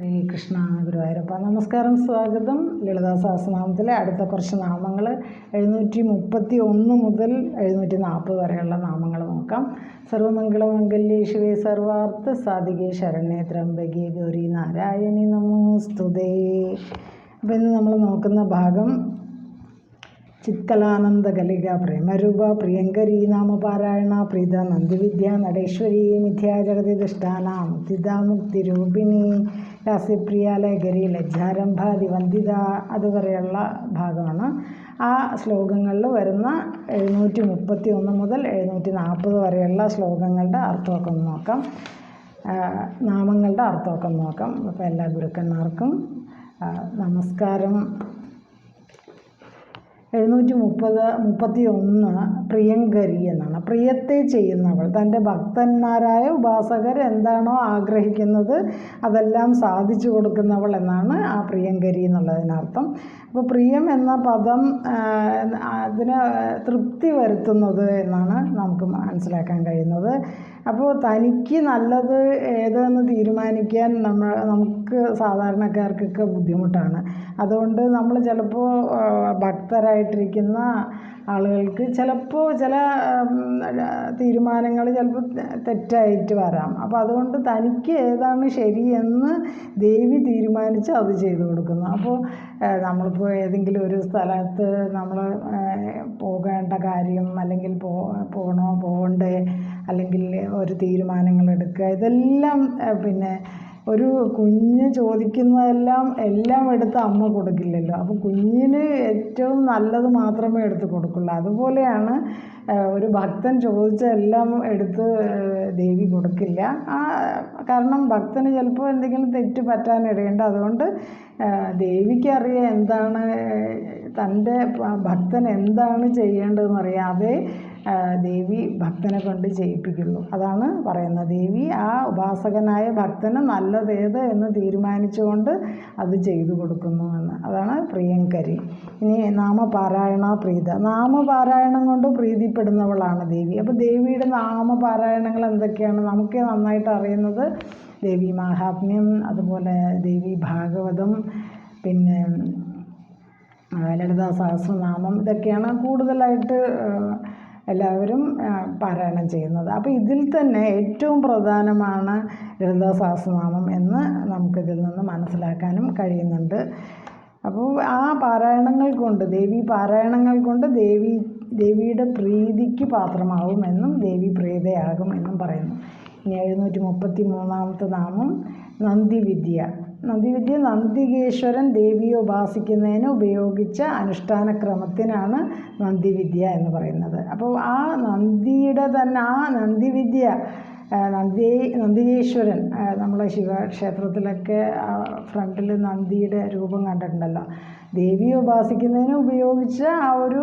ഹരേ കൃഷ്ണ ഗുരുവായൂരപ്പ. നമസ്കാരം സ്വാഗതം. ലളിതാ സഹസ്രനാമത്തിലെ അടുത്ത കുറച്ച് നാമങ്ങൾ എഴുന്നൂറ്റി മുപ്പത്തി ഒന്ന് മുതൽ എഴുന്നൂറ്റി നാൽപ്പത് വരെയുള്ള നാമങ്ങൾ നോക്കാം. സർവമംഗളമംഗല്യേ ശിവേ സർവാർത്ഥ സാധികേ ശരണ്യ ത്രംബകേ ഗൗരി നാരായണി നമോസ്തുതേ അപ്പോൾ ഇന്ന് നമ്മൾ നോക്കുന്ന ഭാഗം ചിത്കലാനന്ദകലിക പ്രേമരൂപ പ്രിയങ്കരി നാമപാരായണ പ്രീത നന്ദിവിദ്യ നടേശ്വരി മിഥ്യാജഗതി ജഗതി മുക്തിദാ മുക്തിരൂപിണി രാസ്യപ്രിയ ലഹരി ലജ്ജാരംഭാതി വന്ദിത അതുവരെയുള്ള ഭാഗമാണ്. ആ ശ്ലോകങ്ങളിൽ വരുന്ന എഴുന്നൂറ്റി മുപ്പത്തി ഒന്ന് മുതൽ എഴുന്നൂറ്റി നാൽപ്പത് വരെയുള്ള ശ്ലോകങ്ങളുടെ അർത്ഥമൊക്കെ ഒന്ന് നോക്കാം. നാമങ്ങളുടെ അർത്ഥമൊക്കെ ഒന്ന് നോക്കാം. അപ്പോൾ എല്ലാ ഗുരുക്കന്മാർക്കും നമസ്കാരം. എഴുന്നൂറ്റി മുപ്പത് മുപ്പത്തി ഒന്ന് പ്രിയങ്കരി എന്നാണ് പ്രിയത്തെ ചെയ്യുന്നവൾ തന്റെ ഭക്തന്മാരായ ഉപാസകർ എന്താണോ ആഗ്രഹിക്കുന്നത് അതെല്ലാം സാധിച്ചു കൊടുക്കുന്നവൾ എന്നാണ് ആ പ്രിയങ്കരി എന്നുള്ളതിനർത്ഥം. അപ്പോൾ പ്രിയം എന്ന പദം അതിന് തൃപ്തി വരുത്തുന്നത് എന്നാണ് നമുക്ക് മനസ്സിലാക്കാൻ കഴിയുന്നത്. അപ്പോൾ തനിക്ക് നല്ലത് ഏതെന്ന് തീരുമാനിക്കാൻ നമ്മൾ നമുക്ക് സാധാരണക്കാർക്കൊക്കെ ബുദ്ധിമുട്ടാണ്. അതുകൊണ്ട് നമ്മൾ ചിലപ്പോൾ ഭക്തരായിട്ടിരിക്കുന്ന ആളുകൾക്ക് ചിലപ്പോൾ ചില തീരുമാനങ്ങൾ ചിലപ്പോൾ തെറ്റായിട്ട് വരാം. അപ്പോൾ അതുകൊണ്ട് തനിക്ക് ഏതാണ് ശരിയെന്ന് ദേവി തീരുമാനിച്ച് അത് ചെയ്തു കൊടുക്കുന്നു. അപ്പോൾ നമ്മളിപ്പോൾ ഏതെങ്കിലും ഒരു സ്ഥലത്ത് നമ്മൾ പോകേണ്ട കാര്യം അല്ലെങ്കിൽ പോ പോകണോ പോകണ്ടേ അല്ലെങ്കിൽ ഒരു തീരുമാനങ്ങൾ എടുക്കുക ഇതെല്ലാം പിന്നെ ഒരു കുഞ്ഞ് ചോദിക്കുന്നതെല്ലാം എല്ലാം എടുത്ത് അമ്മ കൊടുക്കില്ലല്ലോ. അപ്പം കുഞ്ഞിന് ഏറ്റവും നല്ലത് മാത്രമേ എടുത്ത് കൊടുക്കുള്ളൂ. അതുപോലെയാണ് ഒരു ഭക്തൻ ചോദിച്ച എല്ലാം എടുത്ത് ദേവി കൊടുക്കില്ല. ആ കാരണം ഭക്തന് ചിലപ്പോൾ എന്തെങ്കിലും തെറ്റ് പറ്റാനിടയുണ്ട് അതുകൊണ്ട് ദേവിക്കറിയാം എന്താണ് തന്റെ ഭക്തൻ എന്താണ് ചെയ്യേണ്ടതെന്ന് അറിയാം ആ, ദേവി ഭക്തനെ കൊണ്ട് ചെയ്യിപ്പിക്കുള്ളൂ അതാണ് പറയുന്നത്. ദേവി ആ ഉപാസകനായ ഭക്തന് നല്ലതേത് എന്ന് തീരുമാനിച്ചുകൊണ്ട് അത് ചെയ്തു കൊടുക്കുന്നു എന്ന്. അതാണ് പ്രിയങ്കരി. ഇനി നാമപാരായണ പ്രീത. നാമപാരായണം കൊണ്ട് പ്രീതിപ്പെടുന്നവളാണ് ദേവി. അപ്പോൾ ദേവിയുടെ നാമപാരായണങ്ങൾ എന്തൊക്കെയാണ്? നമുക്ക് നന്നായിട്ട് അറിയുന്നത് ദേവി മഹാത്മ്യം അതുപോലെ ദേവി ഭാഗവതം പിന്നെ ലളിതാ സഹസ്രനാമം ഇതൊക്കെയാണ് കൂടുതലായിട്ട് എല്ലാവരും പാരായണം ചെയ്യുന്നത്. അപ്പോൾ ഇതിൽ തന്നെ ഏറ്റവും പ്രധാനമാണ് ലളിതാ സഹസ്രനാമം എന്ന് നമുക്കിതിൽ നിന്ന് മനസ്സിലാക്കാനും കഴിയുന്നുണ്ട്. അപ്പോൾ ആ പാരായണങ്ങൾ കൊണ്ട് ദേവി പാരായണങ്ങൾ കൊണ്ട് ദേവി ദേവിയുടെ പ്രീതിക്ക് പാത്രമാവുമെന്നും ദേവി പ്രീതയാകും എന്നും പറയുന്നു. ഇനി എഴുന്നൂറ്റി മുപ്പത്തി മൂന്നാമത്തെ നാമം നന്ദിവിദ്യ. നന്ദിവിദ്യ നന്ദികേശ്വരൻ ദേവിയെ ഉപാസിക്കുന്നതിന് ഉപയോഗിച്ച അനുഷ്ഠാന ക്രമത്തിനാണ് നന്ദിവിദ്യ എന്ന് പറയുന്നത്. അപ്പോൾ ആ നന്ദിയുടെ തന്നെ ആ നന്ദിവിദ്യ നന്ദി നന്ദികേശ്വരൻ നമ്മളെ ശിവക്ഷേത്രത്തിലൊക്കെ ഫ്രണ്ടിൽ നന്ദിയുടെ രൂപം കണ്ടിട്ടുണ്ടല്ലോ. ദേവിയെ ഉപാസിക്കുന്നതിന് ഉപയോഗിച്ച ആ ഒരു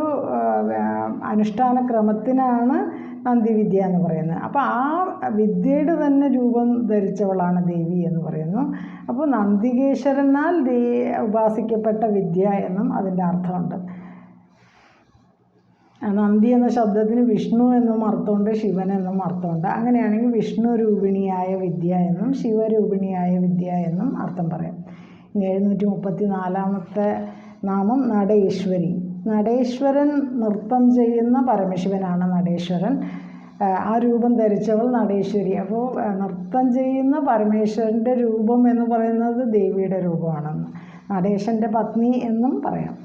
അനുഷ്ഠാന ക്രമത്തിനാണ് നന്ദിവിദ്യ എന്ന് പറയുന്നത്. അപ്പോൾ ആ വിദ്യയുടെ തന്നെ രൂപം ധരിച്ചവളാണ് ദേവി എന്ന് പറയുന്നു. അപ്പോൾ നന്ദികേശ്വരനാൽ ദേ ഉപാസിക്കപ്പെട്ട വിദ്യ എന്നും അതിന്റെ അർത്ഥമുണ്ട്. നന്ദി എന്ന ശബ്ദത്തിന് വിഷ്ണു എന്നും അർത്ഥമുണ്ട് ശിവൻ എന്നും അർത്ഥമുണ്ട്. അങ്ങനെയാണെങ്കിൽ വിഷ്ണു രൂപിണിയായ വിദ്യ എന്നും ശിവരൂപിണിയായ വിദ്യ എന്നും അർത്ഥം പറയാം. ഇനി എഴുന്നൂറ്റി മുപ്പത്തി നാലാമത്തെ നാമം നടേശ്വരി. നടേശ്വരൻ നൃത്തം ചെയ്യുന്ന പരമശിവനാണ് നടേശ്വരൻ. ആ, രൂപം ധരിച്ചവൾ നടേശ്വരി. അപ്പോൾ നൃത്തം ചെയ്യുന്ന പരമേശ്വരന്റെ രൂപം എന്ന് പറയുന്നത് ദേവിയുടെ രൂപമാണെന്ന്. നടേശന്റെ പത്നി എന്നും പറയാം.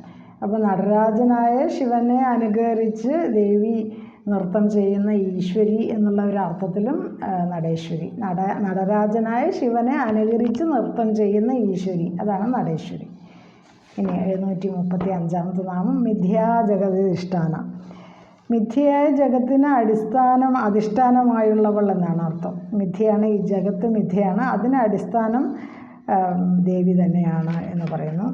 അപ്പോൾ നടരാജനായ ശിവനെ അനുകരിച്ച് ദേവി നൃത്തം ചെയ്യുന്ന ഈശ്വരി എന്നുള്ള ഒരു അർത്ഥത്തിലും നടേശ്വരി. നട നടരാജനായ ശിവനെ അനുകരിച്ച് നൃത്തം ചെയ്യുന്ന ഈശ്വരി. അതാണ് നടേശ്വരി. ഇനി എഴുന്നൂറ്റി മുപ്പത്തി അഞ്ചാമത്തെ നാമം മിഥ്യാ ജഗതിഷ്ഠാന മിഥ്യയായ ജഗത്തിന് അടിസ്ഥാനം അധിഷ്ഠാനമായുള്ളവൾ എന്നാണ് അർത്ഥം. മിഥ്യയാണ് ഈ ജഗത്ത് മിഥ്യയാണ്. അതിന് അടിസ്ഥാനം ദേവി തന്നെയാണ് എന്ന് പറയുന്നു.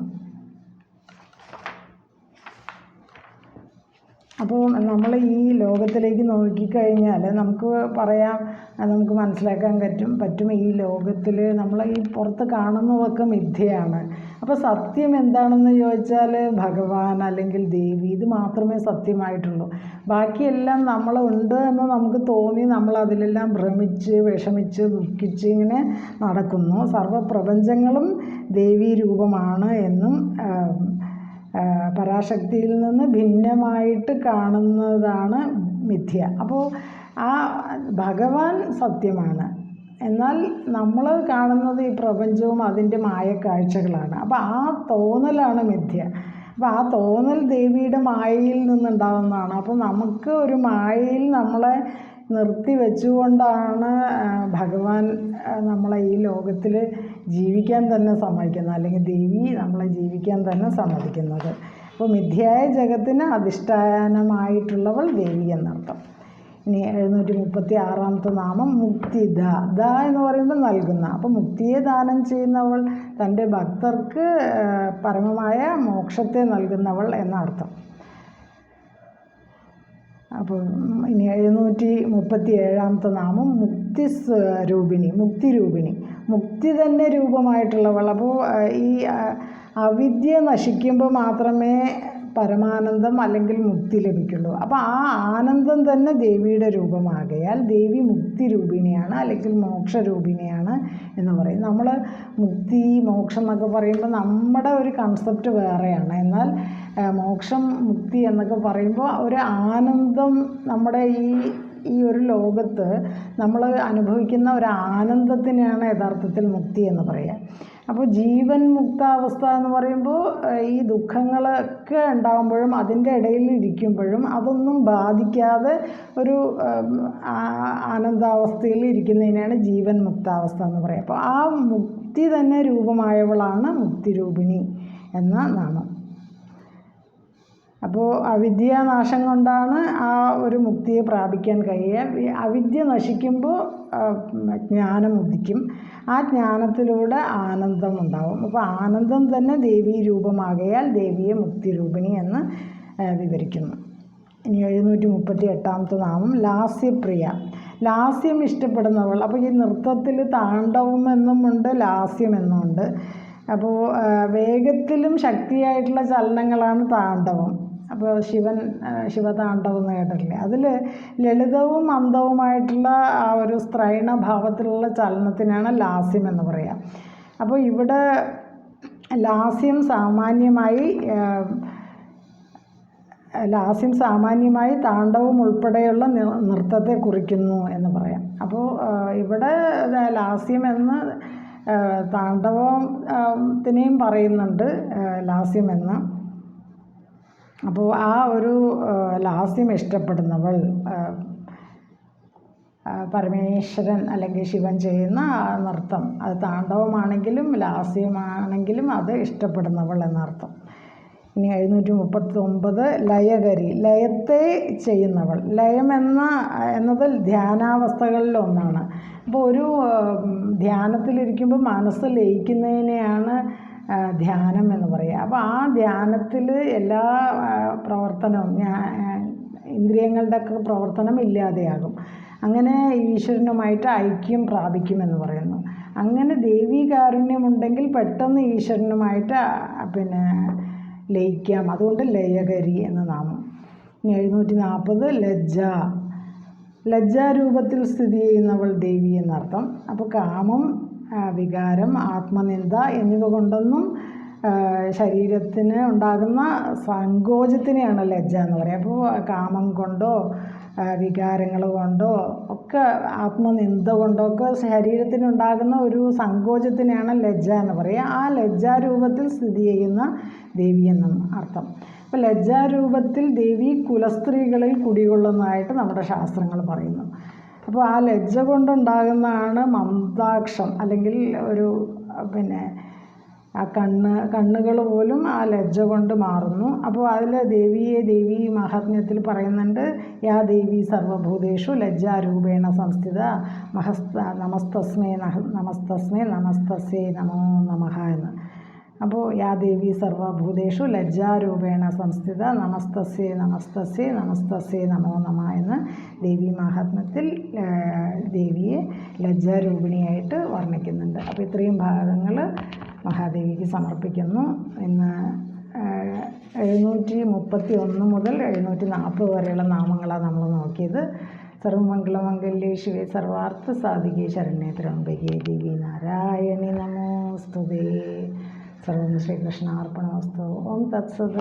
അപ്പോൾ നമ്മൾ ഈ ലോകത്തിലേക്ക് നോക്കിക്കഴിഞ്ഞാൽ നമുക്ക് പറയാം അത് നമുക്ക് മനസ്സിലാക്കാൻ പറ്റും. പറ്റും ഈ ലോകത്തിൽ നമ്മൾ ഈ പുറത്ത് കാണുന്നതൊക്കെ മിഥ്യയാണ്. അപ്പോൾ സത്യം എന്താണെന്ന് ചോദിച്ചാൽ ഭഗവാൻ അല്ലെങ്കിൽ ദേവി ഇത് മാത്രമേ സത്യമായിട്ടുള്ളൂ. ബാക്കിയെല്ലാം നമ്മൾ ഉണ്ട് എന്ന് നമുക്ക് തോന്നി നമ്മൾ അതിലെല്ലാം ഭ്രമിച്ച് വിഷമിച്ച് ദുഃഖിച്ച് ഇങ്ങനെ നടക്കുന്നു. സർവപ്രപഞ്ചങ്ങളും ദേവീ രൂപമാണ് എന്നും പരാശക്തിയിൽ നിന്ന് ഭിന്നമായിട്ട് കാണുന്നതാണ് മിഥ്യ. അപ്പോൾ ആ ഭഗവാൻ സത്യമാണ്. എന്നാൽ നമ്മൾ കാണുന്നത് ഈ പ്രപഞ്ചവും അതിന്റെ മായക്കാഴ്ചകളാണ്. അപ്പോൾ ആ തോന്നലാണ് മിഥ്യ. അപ്പോൾ ആ തോന്നൽ ദേവിയുടെ മായയിൽ നിന്നുണ്ടാകുന്നതാണ് അപ്പോൾ നമുക്ക് ഒരു മായയിൽ നമ്മളെ നിർത്തി വെച്ചുകൊണ്ടാണ് ഭഗവാൻ നമ്മളെ ഈ ലോകത്തിൽ ജീവിക്കാൻ തന്നെ സമ്മതിക്കുന്നത്. അല്ലെങ്കിൽ ദേവി നമ്മളെ ജീവിക്കാൻ തന്നെ സമ്മതിക്കുന്നത്. അപ്പോൾ മിഥ്യായ ജഗത്തിന് അധിഷ്ഠാനമായിട്ടുള്ളവൾ ദേവി എന്നർത്ഥം. ഇനി എഴുന്നൂറ്റി മുപ്പത്തി ആറാമത്തെ നാമം മുക്തി ദ. ദ എന്ന് പറയുമ്പോൾ നൽകുന്ന. അപ്പോൾ മുക്തിയെ ദാനം ചെയ്യുന്നവൾ തന്റെ ഭക്തർക്ക് പരമമായ മോക്ഷത്തെ നൽകുന്നവൾ എന്നർത്ഥം. അപ്പോൾ ഇനി എഴുന്നൂറ്റി മുപ്പത്തി ഏഴാമത്തെ നാമം മുക്തി രൂപിണി മുക്തി രൂപിണി. മുക്തി തന്നെ രൂപമായിട്ടുള്ളവൾ. അപ്പോൾ ഈ അവിദ്യ നശിക്കുമ്പോൾ മാത്രമേ പരമാനന്ദം അല്ലെങ്കിൽ മുക്തി ലഭിക്കുള്ളൂ അപ്പോൾ ആ ആനന്ദം തന്നെ ദേവിയുടെ രൂപമാകയാൽ ദേവി മുക്തി രൂപിണിയാണ് അല്ലെങ്കിൽ മോക്ഷ മോക്ഷരൂപിണിയാണ് എന്ന് പറയും. നമ്മൾ മുക്തി മോക്ഷം എന്നൊക്കെ പറയുമ്പോൾ നമ്മുടെ ഒരു കൺസെപ്റ്റ് വേറെയാണ്. എന്നാൽ മോക്ഷം മുക്തി എന്നൊക്കെ പറയുമ്പോൾ ഒരു ആനന്ദം നമ്മുടെ ഈ ഈ ഒരു ലോകത്ത് നമ്മൾ അനുഭവിക്കുന്ന ഒരു ആനന്ദത്തിനെയാണ് യഥാർത്ഥത്തിൽ മുക്തി എന്ന് പറയുക. അപ്പോൾ ജീവൻ മുക്താവസ്ഥ എന്ന് പറയുമ്പോൾ ഈ ദുഃഖങ്ങളൊക്കെ ഉണ്ടാകുമ്പോഴും അതിന്റെ ഇടയിൽ ഇരിക്കുമ്പോഴും അതൊന്നും ബാധിക്കാതെ ഒരു ആനന്ദാവസ്ഥയിൽ ഇരിക്കുന്നതിനാണ് ജീവൻ മുക്താവസ്ഥ എന്ന് പറയുക അപ്പോൾ ആ മുക്തി തന്നെ രൂപമായവളാണ് മുക്തിരൂപിണി എന്ന നാമം. അപ്പോൾ അവിദ്യാനാശം കൊണ്ടാണ് ആ ഒരു മുക്തിയെ പ്രാപിക്കാൻ കഴിയുക. അവിദ്യ നശിക്കുമ്പോൾ ജ്ഞാനം ഉദിക്കും. ആ ജ്ഞാനത്തിലൂടെ ആനന്ദം ഉണ്ടാവും. അപ്പോൾ ആനന്ദം തന്നെ ദേവീ രൂപമാകയാൽ ദേവിയെ മുക്തി മുക്തിരൂപിണി എന്ന് വിവരിക്കുന്നു. ഇനി എഴുന്നൂറ്റി മുപ്പത്തി എട്ടാമത്തെ നാമം ലാസ്യപ്രിയ. ലാസ്യം ഇഷ്ടപ്പെടുന്നവൾ. അപ്പോൾ ഈ നൃത്തത്തിൽ താണ്ഡവം എന്നുമുണ്ട് ലാസ്യം എന്നുമുണ്ട് അപ്പോൾ വേഗത്തിലും ശക്തിയായിട്ടുള്ള ചലനങ്ങളാണ് താണ്ഡവം. അപ്പോൾ ശിവൻ ശിവതാണ്ഡവം എന്ന് കേട്ടിട്ടില്ലേ അതിൽ ലളിതവും മന്ദവുമായിട്ടുള്ള ആ ഒരു സ്ത്രൈണ ഭാവത്തിലുള്ള ചലനത്തിനാണ് ലാസ്യം എന്ന് പറയുക അപ്പോൾ ഇവിടെ ലാസ്യം സാമാന്യമായി ലാസ്യം സാമാന്യമായി താണ്ഡവം ഉൾപ്പെടെയുള്ള നൃത്തത്തെ കുറിക്കുന്നു എന്ന് പറയാം. അപ്പോൾ ഇവിടെ ലാസ്യം എന്ന് ആ, താണ്ഡവം ആ, ത്തിനെയും പറയുന്നുണ്ട് ലാസ്യം എന്ന്. അപ്പോൾ ആ ഒരു ലാസ്യം ഇഷ്ടപ്പെടുന്നവൾ പരമേശ്വരൻ അല്ലെങ്കിൽ ശിവൻ ചെയ്യുന്ന നൃത്തം. അത് താണ്ഡവമാണെങ്കിലും ലാസ്യമാണെങ്കിലും അത് ഇഷ്ടപ്പെടുന്നവൾ എന്നർത്ഥം. ഇനി എഴുന്നൂറ്റി മുപ്പത്തി ഒമ്പത് ലയകരി ലയത്തെ ചെയ്യുന്നവൾ. ലയം എന്ന എന്നത് ധ്യാനാവസ്ഥകളിൽ ഒന്നാണ്. അപ്പോൾ ഒരു ധ്യാനത്തിലിരിക്കുമ്പോൾ മനസ്സ് ലയിക്കുന്നതിനെയാണ് ധ്യാനം എന്ന് പറയുക അപ്പോൾ ആ ധ്യാനത്തിൽ എല്ലാ പ്രവർത്തനവും ഞാൻ ഇന്ദ്രിയങ്ങളുടെയൊക്കെ പ്രവർത്തനം ഇല്ലാതെയാകും. അങ്ങനെ ഈശ്വരനുമായിട്ട് ഐക്യം പ്രാപിക്കുമെന്ന് പറയുന്നു. അങ്ങനെ ദേവീ കാരുണ്യമുണ്ടെങ്കിൽ പെട്ടെന്ന് ഈശ്വരനുമായിട്ട് പിന്നെ ലയിക്കാം. അതുകൊണ്ട് ലയകരി എന്ന നാമം. ഇനി എഴുന്നൂറ്റി നാൽപ്പത് ലജ്ജ. ലജ്ജാരൂപത്തിൽ സ്ഥിതി ചെയ്യുന്നവൾ ദേവി എന്നർത്ഥം. അപ്പോൾ കാമം വികാരം ആത്മനിന്ദ എന്നിവ കൊണ്ടൊന്നും ശരീരത്തിന് ഉണ്ടാകുന്ന സങ്കോചത്തിനെയാണ് ലജ്ജ എന്ന് പറയുക. അപ്പോൾ കാമം കൊണ്ടോ വികാരങ്ങൾ കൊണ്ടോ ഒക്കെ ആത്മനിന്ദ കൊണ്ടോ ഒക്കെ ശരീരത്തിനുണ്ടാകുന്ന ഒരു സങ്കോചത്തിനെയാണ് ലജ്ജ എന്ന് പറയുക. ആ ലജ്ജാരൂപത്തിൽ സ്ഥിതി ചെയ്യുന്ന ദേവി എന്നും അർത്ഥം. അപ്പോൾ ലജ്ജാരൂപത്തിൽ ദേവി കുലസ്ത്രീകളിൽ കുടികൊള്ളുന്നതായിട്ട് നമ്മുടെ ശാസ്ത്രങ്ങൾ പറയുന്നു. അപ്പോൾ ആ ലജ്ജ കൊണ്ടുണ്ടാകുന്നതാണ് മന്ദാക്ഷം. അല്ലെങ്കിൽ ഒരു പിന്നെ ആ കണ്ണ് കണ്ണുകൾ പോലും ആ ലജ്ജ കൊണ്ട് മാറുന്നു. അപ്പോൾ അതിൽ ദേവിയെ ദേവി മഹാത്മ്യത്തിൽ പറയുന്നുണ്ട് യാ ദേവി സർവഭൂതേഷു ലജ്ജാരൂപേണ സംസ്ഥിത മഹസ്ത നമസ്തസ്മേ നമസ്തസ്മേ നമസ്തസ്യേ നമോ നമഃ എന്ന്. അപ്പോൾ യാ ദേവി സർവഭൂതേഷു ലജ്ജാരൂപേണ സംസ്ഥിത നമസ്തസ്യേ നമസ്തസ്യേ നമസ്തസ്യേ നമോ നമ എന്ന് ദേവി മഹാത്മത്തിൽ ദേവിയെ ലജ്ജാരൂപിണിയായിട്ട് വർണിക്കുന്നുണ്ട്. അപ്പോൾ ഇത്രയും ഭാഗങ്ങൾ മഹാദേവിക്ക് സമർപ്പിക്കുന്നു. ഏഹ്, എഴുന്നൂറ്റി മുപ്പത്തി ഒന്ന് മുതൽ എഴുന്നൂറ്റി നാൽപ്പത് വരെയുള്ള നാമങ്ങളാണ് നമ്മൾ നോക്കിയത്. സർവമംഗളമംഗല്യേ ശിവേ സർവാർത്ഥ സാധികേ ശരണ്യേ ത്രംബകേ ദേവി നാരായണി നമോസ്തുതേ सर्व श्रीकृष्ण अर्पण असतो. ओम तत्सद